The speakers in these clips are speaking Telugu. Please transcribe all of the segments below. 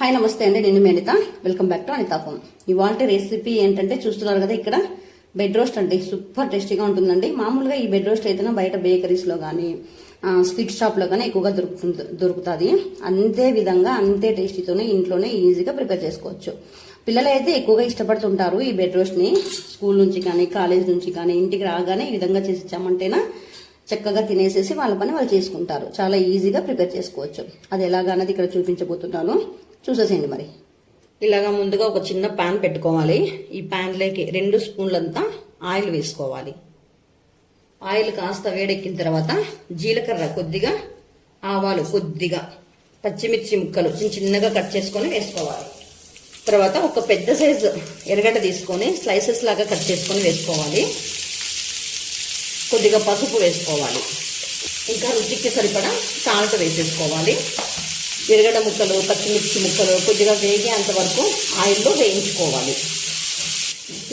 హాయ్ నమస్తే అండి. నేను మీ Anitha. Welcome back to Anitha phone ఇవాళ రెసిపీ ఏంటంటే చూస్తున్నారు కదా ఇక్కడ. బెడ్ రోస్ట్ అండి. సూపర్ టేస్టీగా ఉంటుందండి. మామూలుగా ఈ బెడ్ రోస్ట్ అయితే బయట బేకరీస్లో కానీ స్వీట్ షాప్లో కానీ ఎక్కువగా దొరుకుతుంది దొరుకుతుంది. అంతే విధంగా అంతే టేస్టీతోనే ఇంట్లోనే ఈజీగా ప్రిపేర్ చేసుకోవచ్చు. పిల్లలు అయితే ఎక్కువగా ఇష్టపడుతుంటారు ఈ బెడ్ రోస్ట్ని స్కూల్ నుంచి కానీ కాలేజ్ నుంచి కానీ ఇంటికి రాగానే ఈ విధంగా చేసి ఇచ్చామంటేనా చక్కగా తినేసేసి వాళ్ళ పని వాళ్ళు చేసుకుంటారు. చాలా ఈజీగా ప్రిపేర్ చేసుకోవచ్చు. అది ఎలాగన్నది ఇక్కడ చూపించబోతున్నాను. చూసేసేయండి మరి. ఇలాగా ముందుగా ఒక చిన్న ప్యాన్ పెట్టుకోవాలి. ఈ ప్యాన్లోకి రెండు స్పూన్లంతా ఆయిల్ వేసుకోవాలి. ఆయిల్ కాస్త వేడెక్కిన తర్వాత జీలకర్ర కొద్దిగా ఆవాలు కొద్దిగా పచ్చిమిర్చి ముక్కలు చిన్న చిన్నగా కట్ చేసుకొని వేసుకోవాలి. తర్వాత ఒక పెద్ద సైజు ఎరగడ్డ తీసుకొని స్లైసెస్ లాగా కట్ చేసుకొని వేసుకోవాలి. కొద్దిగా పసుపు వేసుకోవాలి. ఇంకా రుచికి సరిపడా సాల్ట్ వేసేసుకోవాలి. ఎరగడ ముక్కలు పచ్చిమిర్చి ముక్కలు కొద్దిగా వేగేంత వరకు ఆయిల్లో వేయించుకోవాలి.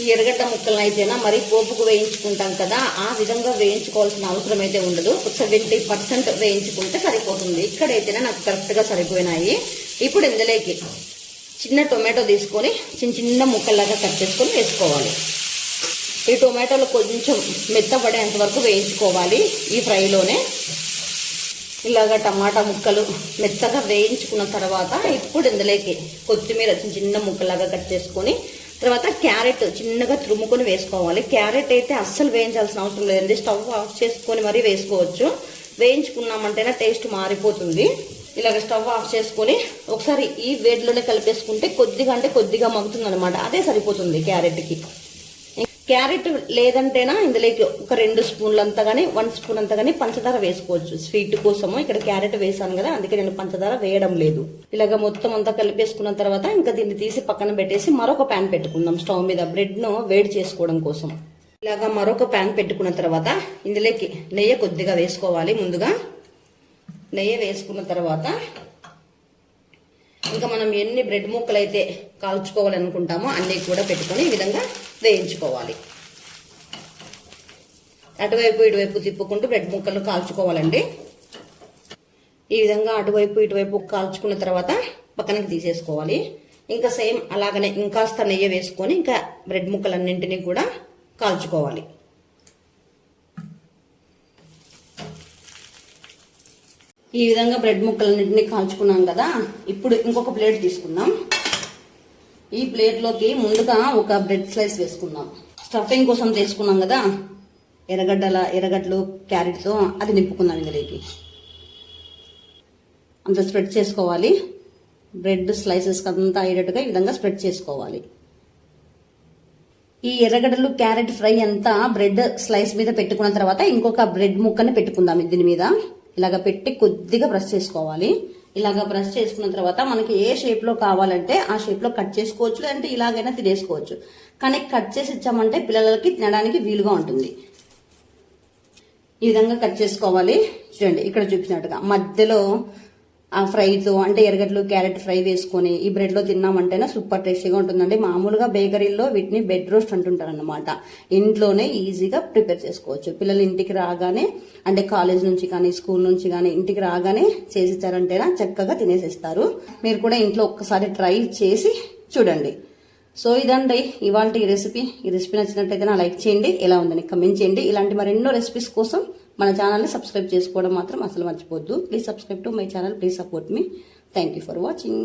ఈ ఎర్రగడ్డ ముక్కలను అయితేనా మరి పోపుకు వేయించుకుంటాం కదా ఆ విధంగా వేయించుకోవాల్సిన అవసరం అయితే ఉండదు సెవెంటీ పర్సెంట్ వేయించుకుంటే సరిపోతుంది. ఇక్కడైతేనే నాకు కరెక్ట్గా సరిపోయినాయి. ఇప్పుడు ఇందులోకి చిన్న టొమాటో తీసుకొని చిన్న చిన్న ముక్కల్లాగా కట్ చేసుకొని వేసుకోవాలి. ఈ టొమాటోలు కొంచెం మెత్తపడేంత వరకు వేయించుకోవాలి ఈ ఫ్రైలోనే. ఇలాగ టమాటా ముక్కలు మెత్తగా వేయించుకున్న తర్వాత ఇప్పుడు ఇందులోకి కొత్తిమీర చిన్న చిన్న ముక్కలాగా కట్ చేసుకొని తర్వాత క్యారెట్ చిన్నగా తురుముకొని వేసుకోవాలి. క్యారెట్ అయితే అస్సలు వేయించాల్సిన అవసరం లేదండి. స్టవ్ ఆఫ్ చేసుకొని మరీ వేసుకోవచ్చు. వేయించుకున్నామంటేనే టేస్ట్ మారిపోతుంది. ఇలాగ స్టవ్ ఆఫ్ చేసుకొని ఒకసారి ఈ వేడిలోనే కలిపేసుకుంటే కొద్దిగా అంటే కొద్దిగా మగ్గుతుంది అనమాట అదే సరిపోతుంది క్యారెట్కి. క్యారెట్ లేదంటేనా? ఇందులోకి ఒక రెండు స్పూన్లు అంతా కానీ వన్ స్పూన్ అంతా కానీ పంచదార వేసుకోవచ్చు. స్వీట్ కోసము ఇక్కడ క్యారెట్ వేసాను కదా అందుకే నేను పంచదార వేయడం లేదు. ఇలాగ మొత్తం అంతా కలిపేసుకున్న తర్వాత ఇంకా దీన్ని తీసి పక్కన పెట్టేసి మరొక ప్యాన్ పెట్టుకుందాం స్టవ్ మీద. బ్రెడ్ను వేడి చేసుకోవడం కోసం. ఇలాగా మరొక ప్యాన్ పెట్టుకున్న తర్వాత ఇందులోకి నెయ్యి కొద్దిగా వేసుకోవాలి ముందుగా. నెయ్యి వేసుకున్న తర్వాత ఇంకా మనం ఎన్ని బ్రెడ్ ముక్కలు అయితే కాల్చుకోవాలనుకుంటామో అన్నీ కూడా పెట్టుకొని ఈ విధంగా వేయించుకోవాలి అటువైపు ఇటువైపు తిప్పుకుంటూ బ్రెడ్ ముక్కలు కాల్చుకోవాలండి. ఈ విధంగా అటువైపు ఇటువైపు కాల్చుకున్న తర్వాత పక్కనకి తీసేసుకోవాలి. ఇంకా సేమ్ అలాగనే ఇంకాస్త నెయ్యి వేసుకొని ఇంకా బ్రెడ్ ముక్కలన్నింటినీ కూడా కాల్చుకోవాలి. ఈ విధంగా బ్రెడ్ ముక్కలన్నింటినీ కాల్చుకున్నాం కదా ఇప్పుడు ఇంకొక ప్లేట్ తీసుకుందాం. ఈ ప్లేట్లోకి ముందుగా ఒక బ్రెడ్ స్లైస్ వేసుకుందాం. స్టఫింగ్ కోసం తీసుకున్నాం కదా ఎర్రగడ్డల ఎర్రగడ్డలు క్యారెట్తో అది నింపుకుందాం ఇందులోకి. అంత స్ప్రెడ్ చేసుకోవాలి. బ్రెడ్ స్లైసెస్ అంతా అయ్యేటట్టుగా ఈ విధంగా స్ప్రెడ్ చేసుకోవాలి. ఈ ఎర్రగడ్డలు క్యారెట్ ఫ్రై అంతా బ్రెడ్ స్లైస్ మీద పెట్టుకున్న తర్వాత ఇంకొక బ్రెడ్ ముక్కని పెట్టుకుందాం దీని మీద. ఇలాగ పెట్టి కొద్దిగా ప్రెస్ చేసుకోవాలి. ఇలాగ బ్రష్ చేసుకున్న తర్వాత మనకి ఏ షేప్లో కావాలంటే ఆ షేప్లో కట్ చేసుకోవచ్చు లేదంటే ఇలాగైనా తినేసుకోవచ్చు. కానీ కట్ చేసి ఇచ్చామంటే పిల్లలకి తినడానికి వీలుగా ఉంటుంది. ఈ విధంగా కట్ చేసుకోవాలి. చూడండి ఇక్కడ చూపించినట్టుగా మధ్యలో ఫ్రైతో అంటే ఎరగడ్లు క్యారెట్ ఫ్రై వేసుకొని ఈ బ్రెడ్లో తిన్నామంటేనే సూపర్ టేస్టీగా ఉంటుందండి. మామూలుగా బేకరీల్లో వీటిని బెడ్ రోస్ట్ అంటుంటారనమాట ఇంట్లోనే ఈజీగా ప్రిపేర్ చేసుకోవచ్చు. పిల్లలు ఇంటికి రాగానే అంటే కాలేజ్ నుంచి కానీ స్కూల్ నుంచి కానీ ఇంటికి రాగానే చేసిచ్చారంటేనా చక్కగా తినేసేస్తారు. మీరు కూడా ఇంట్లో ఒక్కసారి ట్రై చేసి చూడండి. సో ఇదండి ఇవాళ ఈ రెసిపీ. ఈ రెసిపీ నచ్చినట్టయితే నా లైక్ చేయండి ఎలా ఉందని కమెంట్ చేయండి. ఇలాంటి మరెన్నో రెసిపీస్ కోసం మన ఛానల్ని సబ్స్క్రైబ్ చేసుకోవడం మాత్రం అసలు మర్చిపోద్దు please subscribe to my channel please support me thank you for watching